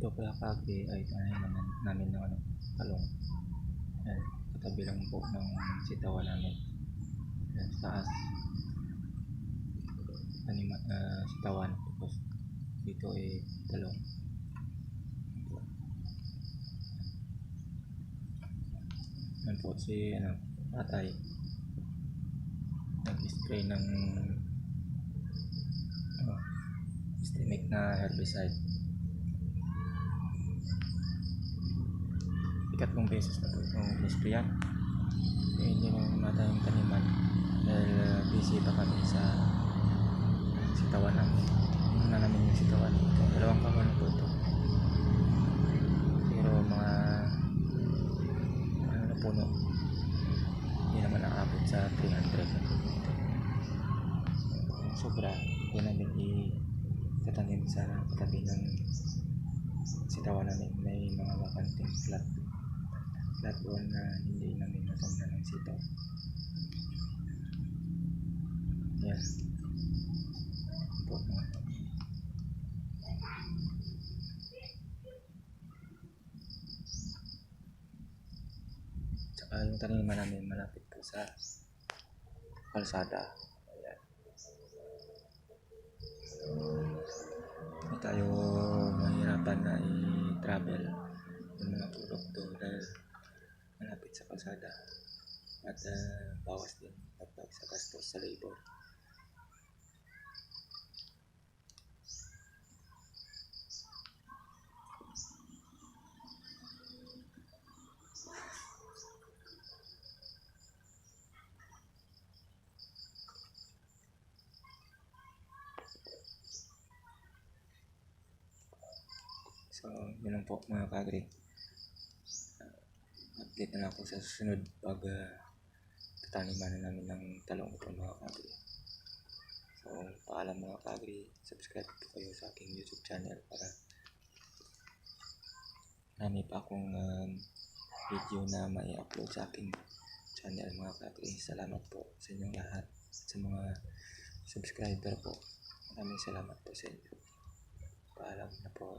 Ito pala kagi ay tanayan naman namin ng ano, talong. Yan, katabi lang po ng sitawan namin. Yan, sa taas. Anima, uh, sitawan. Tapos dito ay talong. Ito. Yan po si ano, tatay. Nag-spray ng ano, systemic na herbicide. Ikatlong beses na po itong nisprayan. Eh, hindi naman mata yung taniman dahil uh, busy pa kami sa sitawan namin. Na namin yung sitawan. Ito, dalawang kamay na po ito. Pero mga ano na puno. Hindi naman nakabot sa 300 na ito. Sobra. Hindi namin itatanim sa katabi ng sitawan namin. May mga bakanting flat flat doon na hindi namin natanda ng sitaw. Yan. Po. Tsaka yung taniman namin malapit po sa kalsada. Hindi tayo mahirapan na i-travel yung mga tulog doon dahil kalsada at uh, bawas din kapag sa gastos sa labor. So, yun lang po mga kagri update na ako sa susunod pag uh, tataniman na namin ng talong ito mga kagri. So, paalam mga kagri, subscribe po kayo sa aking YouTube channel para marami pa akong um, video na mai upload sa aking channel mga kagri. Salamat po sa inyong lahat, sa mga subscriber po. Maraming salamat po sa inyo. Paalam na po.